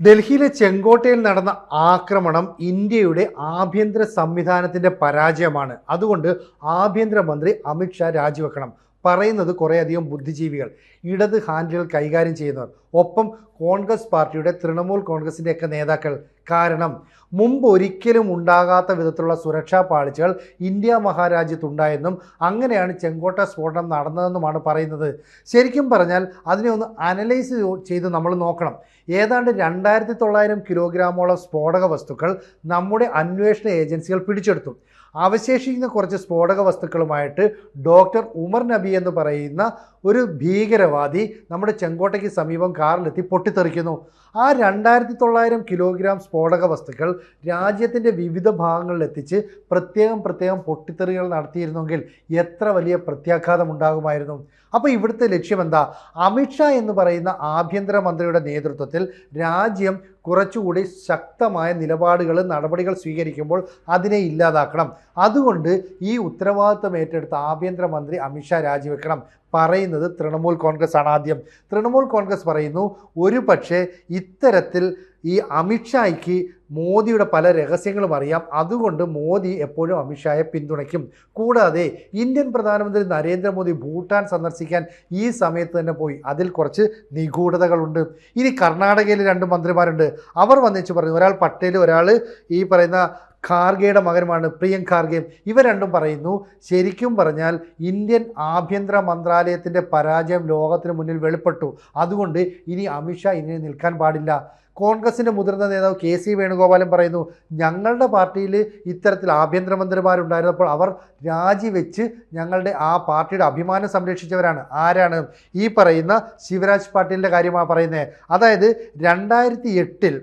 ഡൽഹിയിലെ ചെങ്കോട്ടയിൽ നടന്ന ആക്രമണം ഇന്ത്യയുടെ ആഭ്യന്തര സംവിധാനത്തിന്റെ പരാജയമാണ്. അതുകൊണ്ട് ആഭ്യന്തരമന്ത്രി അമിത്ഷാ രാജിവെക്കണം. പറയുന്നത് കുറേയധികം ബുദ്ധിജീവികൾ ഇടത് ഹാൻഡിലുകൾ കൈകാര്യം ചെയ്യുന്നവർ. ഒപ്പം കോൺഗ്രസ് പാർട്ടിയുടെ തൃണമൂൽ കോൺഗ്രസിന്റെയൊക്കെ നേതാക്കൾ. കാരണം മുമ്പ് ഒരിക്കലും ഉണ്ടാകാത്ത വിധത്തിലുള്ള സുരക്ഷാ പാളിച്ചകൾ ഇന്ത്യ മഹാരാജ്യത്തുണ്ടായെന്നും അങ്ങനെയാണ് ചെങ്കോട്ട സ്ഫോടനം നടന്നതെന്നുമാണ് പറയുന്നത്. ശരിക്കും പറഞ്ഞാൽ അതിനെ ഒന്ന് അനലൈസ് ചെയ്ത് നമ്മൾ നോക്കണം. ഏതാണ്ട് രണ്ടായിരത്തി തൊള്ളായിരം കിലോഗ്രാമോളം സ്ഫോടക വസ്തുക്കൾ നമ്മുടെ അന്വേഷണ ഏജൻസികൾ പിടിച്ചെടുത്തു. അവശേഷിക്കുന്ന കുറച്ച് സ്ഫോടക വസ്തുക്കളുമായിട്ട് ഡോക്ടർ ഉമർ നബി എന്ന് പറയുന്ന ഒരു ഭീകരവാദി നമ്മുടെ ചെങ്കോട്ടയ്ക്ക് സമീപം കാറിലെത്തി പൊട്ടിത്തെറിക്കുന്നു. ആ രണ്ടായിരത്തി തൊള്ളായിരം കിലോഗ്രാം സ്ഫോടക വസ്തുക്കൾ രാജ്യത്തിന്റെ വിവിധ ഭാഗങ്ങളിൽ എത്തിച്ച് പ്രത്യേകം പ്രത്യേകം പൊട്ടിത്തെറികൾ നടത്തിയിരുന്നെങ്കിൽ എത്ര വലിയ പ്രത്യാഘാതം ഉണ്ടാകുമായിരുന്നു. അപ്പോൾ ഇവിടുത്തെ ലക്ഷ്യം എന്താ അമിത്ഷാ എന്ന് പറയുന്ന ആഭ്യന്തരമന്ത്രിയുടെ നേതൃത്വത്തിൽ രാജ്യം കുറച്ചുകൂടി ശക്തമായ നിലപാടുകൾ നടപടികൾ സ്വീകരിക്കുമ്പോൾ അതിനെ ഇല്ലാതാക്കണം. അതുകൊണ്ട് ഈ ഉത്തരവാദിത്വം ഏറ്റെടുത്ത ആഭ്യന്തരമന്ത്രി അമിത്ഷാ രാജിവെക്കണം പറയുന്നത് തൃണമൂൽ കോൺഗ്രസ് ആണ് ആദ്യം. തൃണമൂൽ കോൺഗ്രസ് പറയുന്നു ഒരു പക്ഷേ ഇത്തരത്തിൽ ഈ അമിത്ഷായ്ക്ക് മോദിയുടെ പല രഹസ്യങ്ങളും അറിയാം. അതുകൊണ്ട് മോദി എപ്പോഴും അമിത്ഷായെ പിന്തുണയ്ക്കും. കൂടാതെ ഇന്ത്യൻ പ്രധാനമന്ത്രി നരേന്ദ്രമോദി ഭൂട്ടാൻ സന്ദർശിക്കാൻ ഈ സമയത്ത് തന്നെ പോയി. അതിൽ കുറച്ച് നിഗൂഢതകളുണ്ട്. ഇനി കർണാടകയിൽ രണ്ട് മന്ത്രിമാരുണ്ട്. അവർ വന്നിച്ച് പറഞ്ഞു ഒരാൾ പട്ടേൽ ഒരാൾ ഈ പറയുന്ന ഖാർഗെയുടെ മകനുമാണ് പ്രിയം ഖാർഗെ. ഇവ രണ്ടും പറയുന്നു ശരിക്കും പറഞ്ഞാൽ ഇന്ത്യൻ ആഭ്യന്തര മന്ത്രാലയത്തിന്റെ പരാജയം ലോകത്തിന് മുന്നിൽ വെളിപ്പെട്ടു. അതുകൊണ്ട് ഇനി അമിത്ഷാ ഇനി നിൽക്കാൻ പാടില്ല. കോൺഗ്രസിന്റെ മുതിർന്ന നേതാവ് കെ സി വേണുഗോപാലൻ പറയുന്നു ഞങ്ങളുടെ പാർട്ടിയിൽ ഇത്തരത്തിൽ ആഭ്യന്തരമന്ത്രിമാരുണ്ടായിരുന്നപ്പോൾ അവർ രാജിവെച്ച് ഞങ്ങളുടെ ആ പാർട്ടിയുടെ അഭിമാനം സംരക്ഷിച്ചവരാണ്. ആരാണ്? ഈ പറയുന്ന ശിവരാജ് പാട്ടീലിന്റെ കാര്യമാണ് പറയുന്നത്. അതായത് രണ്ടായിരത്തി എട്ടിൽ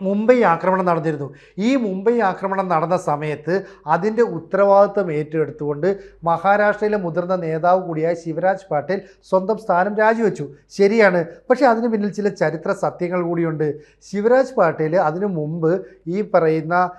മുംബൈ ആക്രമണം നടന്നിരുന്നു. ഈ മുംബൈ ആക്രമണം നടന്ന സമയത്ത് അതിന്റെ ഉത്തരവാദിത്വം ഏറ്റെടുത്തുകൊണ്ട് മഹാരാഷ്ട്രയിലെ മുതിർന്ന നേതാവ് കൂടിയായ ശിവരാജ് പാട്ടീൽ സ്വന്തം സ്ഥാനം രാജിവെച്ചു. ശരിയാണ്. പക്ഷേ അതിന് പിന്നിൽ ചില ചരിത്ര സത്യങ്ങൾ കൂടിയുണ്ട്. ശിവരാജ് പാട്ടീൽ അതിനു മുമ്പ് ഈ പറയുന്ന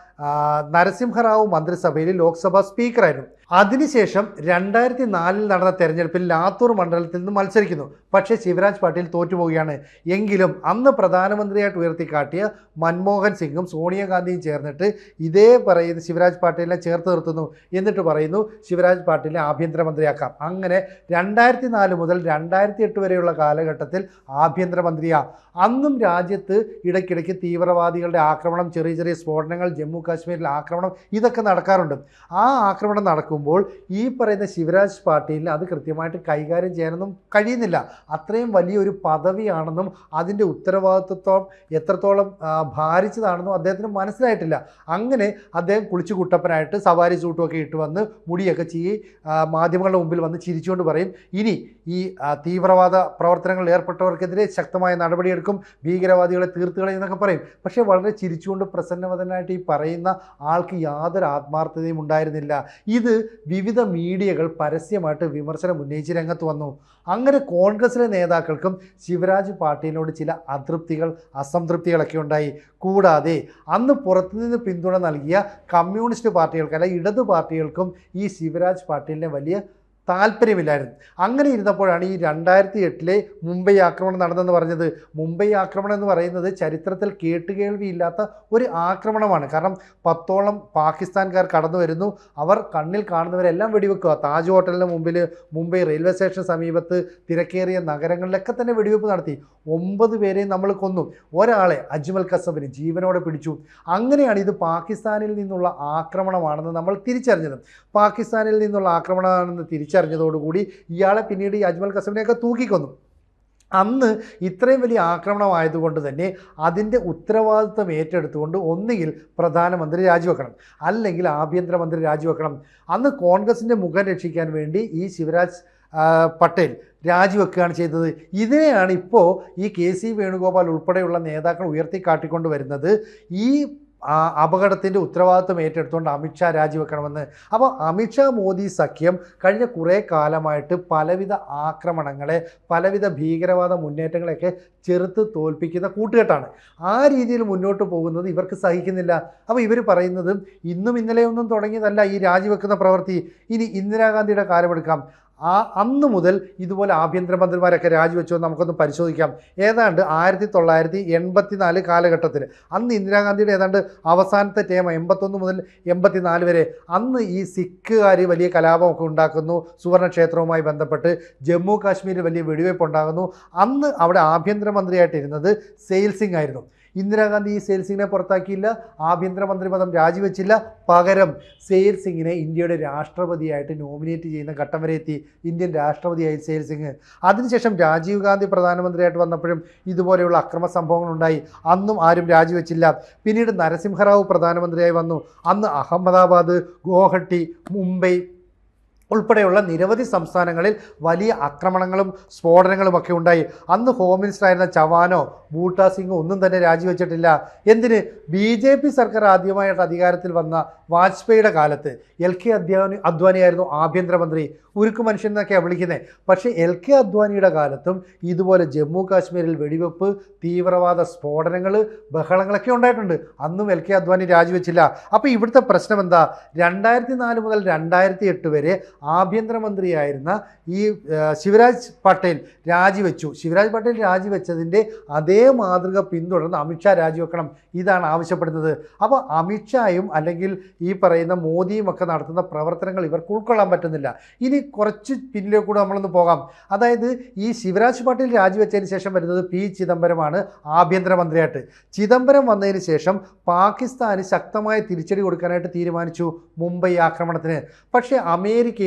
നരസിംഹറാവു മന്ത്രിസഭയിൽ ലോക്സഭാ സ്പീക്കറായിരുന്നു. അതിനുശേഷം രണ്ടായിരത്തി നാലിൽ നടന്ന തെരഞ്ഞെടുപ്പിൽ ലാത്തൂർ മണ്ഡലത്തിൽ നിന്ന് മത്സരിക്കുന്നു. പക്ഷേ ശിവരാജ് പാട്ടീൽ തോറ്റുപോവുകയാണ്. എങ്കിലും അന്ന് പ്രധാനമന്ത്രിയായിട്ട് ഉയർത്തിക്കാട്ടിയ മൻമോഹൻ സിംഗും സോണിയാഗാന്ധിയും ചേർന്നിട്ട് ഇതേ പറയുന്ന ശിവരാജ് പാട്ടീലിനെ ചേർത്ത് നിർത്തുന്നു എന്നിട്ട് പറയുന്നു ശിവരാജ് പാട്ടീലിനെ ആഭ്യന്തരമന്ത്രിയാക്കാം. അങ്ങനെ രണ്ടായിരത്തി നാല് മുതൽ രണ്ടായിരത്തി എട്ട് വരെയുള്ള കാലഘട്ടത്തിൽ ആഭ്യന്തരമന്ത്രിയാണ് അന്നും രാജ്യത്ത് ഇടയ്ക്കിടയ്ക്ക് തീവ്രവാദികളുടെ ആക്രമണം ചെറിയ ചെറിയ സ്ഫോടനങ്ങൾ ജമ്മു കാശ്മീരിൽ ആക്രമണം ഇതൊക്കെ നടക്കാറുണ്ട്. ആ ആക്രമണം നടക്കുമ്പോൾ ഈ പറയുന്ന ശിവരാജ് പാട്ടീലിന് അത് കൃത്യമായിട്ട് കൈകാര്യം ചെയ്യാനൊന്നും കഴിയുന്നില്ല. അത്രയും വലിയൊരു പദവിയാണെന്നും അതിന്റെ ഉത്തരവാദിത്വം എത്രത്തോളം ഭാരിച്ചതാണെന്നും അദ്ദേഹത്തിന് മനസ്സിലായിട്ടില്ല. അങ്ങനെ അദ്ദേഹം കുളിച്ചു കുട്ടപ്പനായിട്ട് സവാരി സൂട്ടുമൊക്കെ ഇട്ട് വന്ന് മുടിയൊക്കെ ചെയ്യി മാധ്യമങ്ങളുടെ മുമ്പിൽ വന്ന് ചിരിച്ചുകൊണ്ട് പറയും ഇനി ഈ തീവ്രവാദ പ്രവർത്തനങ്ങളിൽ ഏർപ്പെട്ടവർക്കെതിരെ ശക്തമായ നടപടിയെടുക്കും ഭീകരവാദികളെ തീർത്തുകളെന്നൊക്കെ പറയും. പക്ഷേ വളരെ ചിരിച്ചുകൊണ്ട് പ്രസന്നവതനായിട്ട് ഈ പറയുന്ന ആൾക്ക് യാതൊരു ആത്മാർത്ഥതയും ഉണ്ടായിരുന്നില്ല. ഇത് വിവിധ മീഡിയകൾ പരസ്യമായിട്ട് വിമർശനം ഉന്നയിച്ച് രംഗത്ത് വന്നു. അങ്ങനെ കോൺഗ്രസിലെ നേതാക്കൾക്കും ശിവരാജ് പാട്ടീലിനോട് ചില അതൃപ്തികൾ അസംതൃപ്തികളൊക്കെ ഉണ്ടായി. കൂടാതെ അന്ന് പുറത്തുനിന്ന് പിന്തുണ നൽകിയ കമ്മ്യൂണിസ്റ്റ് പാർട്ടികൾക്ക് അല്ലെങ്കിൽ ഇടതു പാർട്ടികൾക്കും ഈ ശിവരാജ് പാട്ടീലിനെ വലിയ താല്പര്യമില്ലായിരുന്നു. അങ്ങനെ ഇരുന്നപ്പോഴാണ് ഈ രണ്ടായിരത്തി എട്ടിലെ മുംബൈ ആക്രമണം നടന്നെന്ന് പറഞ്ഞത്. മുംബൈ ആക്രമണം എന്ന് പറയുന്നത് ചരിത്രത്തിൽ കേട്ടുകേൾവിയില്ലാത്ത ഒരു ആക്രമണമാണ്. കാരണം പത്തോളം പാകിസ്ഥാൻകാർ കടന്നു വരുന്നു. അവർ കണ്ണിൽ കാണുന്നവരെല്ലാം വെടിവെക്കുക. താജ് ഹോട്ടലിന് മുമ്പിൽ മുംബൈ റെയിൽവേ സ്റ്റേഷന് സമീപത്ത് തിരക്കേറിയ നഗരങ്ങളിലൊക്കെ തന്നെ വെടിവെപ്പ് നടത്തി. ഒമ്പത് പേരെയും നമ്മൾ കൊന്നു. ഒരാളെ അജ്മൽ കസബിന് ജീവനോടെ പിടിച്ചു. അങ്ങനെയാണ് ഇത് പാകിസ്ഥാനിൽ നിന്നുള്ള ആക്രമണമാണെന്ന് നമ്മൾ തിരിച്ചറിഞ്ഞത്. പാകിസ്ഥാനിൽ നിന്നുള്ള ആക്രമണമാണെന്ന് തിരിച്ചറിഞ്ഞതോടുകൂടി ഇയാളെ പിന്നീട് ഈ അജ്മൽ കസബിനെയൊക്കെ തൂക്കിക്കൊന്നു. അന്ന് ഇത്രയും വലിയ ആക്രമണമായതുകൊണ്ട് തന്നെ അതിന്റെ ഉത്തരവാദിത്വം ഏറ്റെടുത്തുകൊണ്ട് ഒന്നുകിൽ പ്രധാനമന്ത്രി രാജിവെക്കണം അല്ലെങ്കിൽ ആഭ്യന്തരമന്ത്രി രാജിവെക്കണം. അന്ന് കോൺഗ്രസിന്റെ മുഖം രക്ഷിക്കാൻ വേണ്ടി ഈ ശിവരാജ് പട്ടേൽ രാജിവെക്കുകയാണ് ചെയ്തത്. ഇതിനെയാണ് ഇപ്പോൾ ഈ കെ സി വേണുഗോപാൽ ഉൾപ്പെടെയുള്ള നേതാക്കൾ ഉയർത്തിക്കാട്ടിക്കൊണ്ട് വരുന്നത്. ഈ ആ അപകടത്തിന്റെ ഉത്തരവാദിത്വം ഏറ്റെടുത്തുകൊണ്ട് അമിത്ഷാ രാജിവെക്കണമെന്ന്. അപ്പോൾ അമിത്ഷാ മോദി സഖ്യം കഴിഞ്ഞ കുറേ കാലമായിട്ട് പലവിധ ആക്രമണങ്ങളെ പലവിധ ഭീകരവാദ മുന്നേറ്റങ്ങളെയൊക്കെ ചെറുത്ത് തോൽപ്പിക്കുന്ന കൂട്ടുകെട്ടാണ്. ആ രീതിയിൽ മുന്നോട്ട് പോകുന്നത് ഇവർക്ക് സഹിക്കുന്നില്ല. അപ്പോൾ ഇവർ പറയുന്നത് ഇന്നും ഇന്നലെയൊന്നും തുടങ്ങിയതല്ല ഈ രാജിവെക്കുന്ന പ്രവൃത്തി. ഇനി ഇന്ദിരാഗാന്ധിയുടെ കാലമെടുക്കാം. ആ അന്ന് മുതൽ ഇതുപോലെ ആഭ്യന്തരമന്ത്രിമാരൊക്കെ രാജിവെച്ചു നമുക്കൊന്ന് പരിശോധിക്കാം. ഏതാണ്ട് ആയിരത്തി തൊള്ളായിരത്തി എൺപത്തിനാല് കാലഘട്ടത്തിൽ അന്ന് ഇന്ദിരാഗാന്ധിയുടെ ഏതാണ്ട് അവസാനത്തെ ടേമ എൺപത്തൊന്ന് മുതൽ എൺപത്തിനാല് വരെ അന്ന് ഈ സിഖുകാർ വലിയ കലാപമൊക്കെ ഉണ്ടാക്കുന്നു സുവർണക്ഷേത്രവുമായി ബന്ധപ്പെട്ട് ജമ്മു കാശ്മീരിൽ വലിയ വെടിവയ്പ് ഉണ്ടാകുന്നു. അന്ന് അവിടെ ആഭ്യന്തരമന്ത്രിയായിട്ടിരുന്നത് സെയിൽ സിംഗ് ആയിരുന്നു. ഇന്ദിരാഗാന്ധി ഈ സെയിൽ സിംഗിനെ പുറത്താക്കിയില്ല ആഭ്യന്തരമന്ത്രി പദം രാജിവെച്ചില്ല. പകരം സെയിൽ സിംഗിനെ ഇന്ത്യയുടെ രാഷ്ട്രപതിയായിട്ട് നോമിനേറ്റ് ചെയ്യുന്ന ഘട്ടം വരെ എത്തി. ഇന്ത്യൻ രാഷ്ട്രപതിയായി സെയിൽ സിംഗ് അതിനുശേഷം രാജീവ് ഗാന്ധി പ്രധാനമന്ത്രിയായിട്ട് വന്നപ്പോഴും ഇതുപോലെയുള്ള അക്രമ സംഭവങ്ങളുണ്ടായി. അന്നും ആരും രാജിവെച്ചില്ല. പിന്നീട് നരസിംഹറാവു പ്രധാനമന്ത്രിയായി വന്നു. അന്ന് അഹമ്മദാബാദ് ഗോഹട്ടി മുംബൈ ഉൾപ്പെടെയുള്ള നിരവധി സംസ്ഥാനങ്ങളിൽ വലിയ ആക്രമണങ്ങളും സ്ഫോടനങ്ങളുമൊക്കെ ഉണ്ടായി. അന്ന് ഹോം മിനിസ്റ്റർ ആയിരുന്ന ചവാനോ ബൂട്ടാ സിംഗോ ഒന്നും തന്നെ രാജിവെച്ചിട്ടില്ല. എന്തിന്? ബി ജെ പി സർക്കാർ ആദ്യമായിട്ട് അധികാരത്തിൽ വന്ന വാജ്പേയിയുടെ കാലത്ത്. എൽ കെ അദ്വാനി അദ്വാനിയായിരുന്നു ആഭ്യന്തരമന്ത്രി. ഉരുക്കു മനുഷ്യൻ എന്നൊക്കെയാണ് വിളിക്കുന്നത് പക്ഷേ എൽ കെ അദ്വാനിയുടെ കാലത്തും ഇതുപോലെ ജമ്മു കാശ്മീരിൽ വെടിവെപ്പ് തീവ്രവാദ സ്ഫോടനങ്ങൾ ബഹളങ്ങളൊക്കെ ഉണ്ടായിട്ടുണ്ട്. അന്നും എൽ കെ അദ്വാനി രാജിവെച്ചില്ല. അപ്പോൾ ഇവിടുത്തെ പ്രശ്നം എന്താ രണ്ടായിരത്തി നാല് മുതൽ രണ്ടായിരത്തി എട്ട് വരെ ആഭ്യന്തരമന്ത്രിയായിരുന്ന ഈ ശിവരാജ് പട്ടേൽ രാജിവെച്ചു. ശിവരാജ് പട്ടേൽ രാജിവെച്ചതിന്റെ അതേ മാതൃക പിന്തുടർന്ന് അമിത്ഷാ രാജിവെക്കണം ഇതാണ് ആവശ്യപ്പെടുന്നത്. അപ്പോൾ അമിത്ഷായും അല്ലെങ്കിൽ ഈ പറയുന്ന മോദിയും ഒക്കെ നടത്തുന്ന പ്രവർത്തനങ്ങൾ ഇവർക്ക് ഉൾക്കൊള്ളാൻ പറ്റുന്നില്ല. ഇനി കുറച്ച് പിന്നിലേക്ക് കൂടെ നമ്മളൊന്ന് പോകാം. അതായത് ഈ ശിവരാജ് പട്ടേൽ രാജിവെച്ചതിന് ശേഷം വരുന്നത് പി ചിദംബരമാണ് ആഭ്യന്തരമന്ത്രിയായിട്ട്. ചിദംബരം വന്നതിന് ശേഷം പാകിസ്ഥാന് ശക്തമായ തിരിച്ചടി കൊടുക്കാനായിട്ട് തീരുമാനിച്ചു മുംബൈ ആക്രമണത്തിന്. പക്ഷേ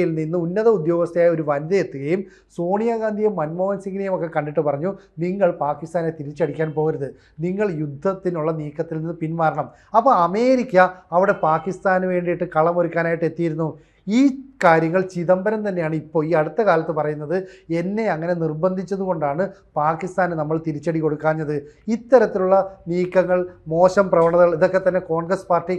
അമേരിക്കയിൽ നിന്ന് ഉന്നത ഉദ്യോഗസ്ഥയായ ഒരു വനിത എത്തുകയും സോണിയാഗാന്ധിയും മൻമോഹൻ സിംഗിനെയും ഒക്കെ കണ്ടിട്ട് പറഞ്ഞു നിങ്ങൾ പാകിസ്ഥാനെ തിരിച്ചടിക്കാൻ പോകരുത്. നിങ്ങൾ യുദ്ധത്തിനുള്ള നീക്കത്തിൽ നിന്ന് പിന്മാറണം. അപ്പോൾ അമേരിക്ക അവിടെ പാകിസ്ഥാന് വേണ്ടിയിട്ട് കളമൊരുക്കാനായിട്ട് എത്തിയിരുന്നു. ഈ കാര്യങ്ങൾ ചിദംബരം തന്നെയാണ് ഇപ്പോൾ ഈ അടുത്ത കാലത്ത് പറയുന്നത്. എന്നെ അങ്ങനെ നിർബന്ധിച്ചത് കൊണ്ടാണ് പാകിസ്ഥാന് നമ്മൾ തിരിച്ചടി കൊടുക്കാഞ്ഞത്. ഇത്തരത്തിലുള്ള നീക്കങ്ങൾ മോശം പ്രവണതകൾ ഇതൊക്കെ തന്നെ കോൺഗ്രസ് പാർട്ടി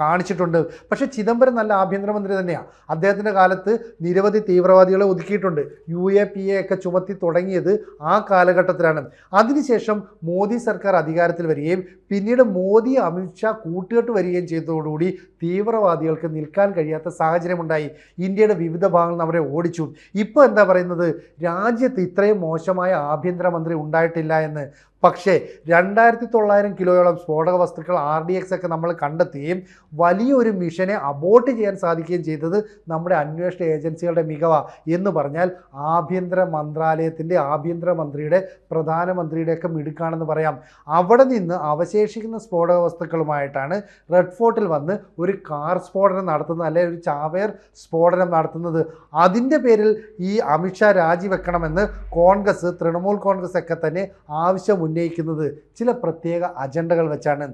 കാണിച്ചിട്ടുണ്ട്. പക്ഷെ ചിദംബരം നല്ല ആഭ്യന്തരമന്ത്രി തന്നെയാണ് അദ്ദേഹത്തിന്റെ കാലത്ത് നിരവധി തീവ്രവാദികളെ ഒതുക്കിയിട്ടുണ്ട്. യു എ പി എ ഒക്കെ ചുമത്തി തുടങ്ങിയത് ആ കാലഘട്ടത്തിലാണ്. അതിനുശേഷം മോദി സർക്കാർ അധികാരത്തിൽ വരികയും പിന്നീട് മോദി അമിത്ഷാ കൂട്ടുകെട്ട് വരികയും ചെയ്തതോടുകൂടി തീവ്രവാദികൾക്ക് നിൽക്കാൻ കഴിയാത്ത സാഹചര്യമുണ്ടായി. ഇന്ത്യയുടെ വിവിധ ഭാഗങ്ങളിൽ അവരെ ഓടിച്ചു. ഇപ്പോൾ എന്താ പറയുന്നത്? രാജ്യത്ത് ഇത്രയും മോശമായ ആഭ്യന്തരമന്ത്രി ഉണ്ടായിട്ടില്ല എന്ന്. പക്ഷേ രണ്ടായിരത്തി തൊള്ളായിരം കിലോയോളം സ്ഫോടക വസ്തുക്കൾ ആർ ഡി എക്സ് ഒക്കെ നമ്മൾ കണ്ടെത്തുകയും വലിയൊരു മിഷനെ അബോട്ട് ചെയ്യാൻ സാധിക്കുകയും ചെയ്തത് നമ്മുടെ അന്വേഷണ ഏജൻസികളുടെ മികവ. എന്ന് പറഞ്ഞാൽ ആഭ്യന്തര മന്ത്രാലയത്തിന്റെ ആഭ്യന്തരമന്ത്രിയുടെ പ്രധാനമന്ത്രിയുടെയൊക്കെ മിടുക്കാണെന്ന് പറയാം. അവിടെ നിന്ന് അവശേഷിക്കുന്ന സ്ഫോടക വസ്തുക്കളുമായിട്ടാണ് റെഡ് ഫോർട്ടിൽ വന്ന് ഒരു കാർ സ്ഫോടനം നടത്തുന്നത് അല്ലെങ്കിൽ ഒരു ചാവേർ സ്ഫോടനം നടത്തുന്നത്. അതിന്റെ പേരിൽ ഈ അമിത്ഷാ രാജിവെക്കണമെന്ന് കോൺഗ്രസ് തൃണമൂൽ കോൺഗ്രസ് ഒക്കെ തന്നെ ആവശ്യം ഉന്നയിക്കുന്നത് ചില പ്രത്യേക അജണ്ടകൾ വെച്ചാണ്.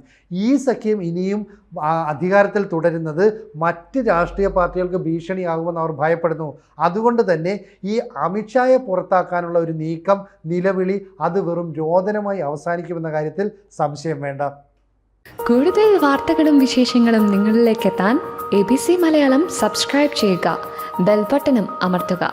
ഈ സഖ്യം ഇനിയും അധികാരത്തിൽ തുടരുന്നത് മറ്റ് രാഷ്ട്രീയ പാർട്ടികൾക്ക് ഭീഷണിയാകുമെന്ന് അവർ ഭയപ്പെടുന്നു. അതുകൊണ്ട് തന്നെ ഈ അമിത്ഷായെ പുറത്താക്കാനുള്ള ഒരു നീക്കം നിലവിളി അത് വെറും രോദനമായി അവസാനിക്കുമെന്ന കാര്യത്തിൽ സംശയം വേണ്ട. കൂടുതൽ വാർത്തകളും വിശേഷങ്ങളും നിങ്ങളിലേക്ക് എത്താൻ A B C Malayalam subscribe ചെയ്യുക. ബെൽബട്ടനും അമർത്തുക.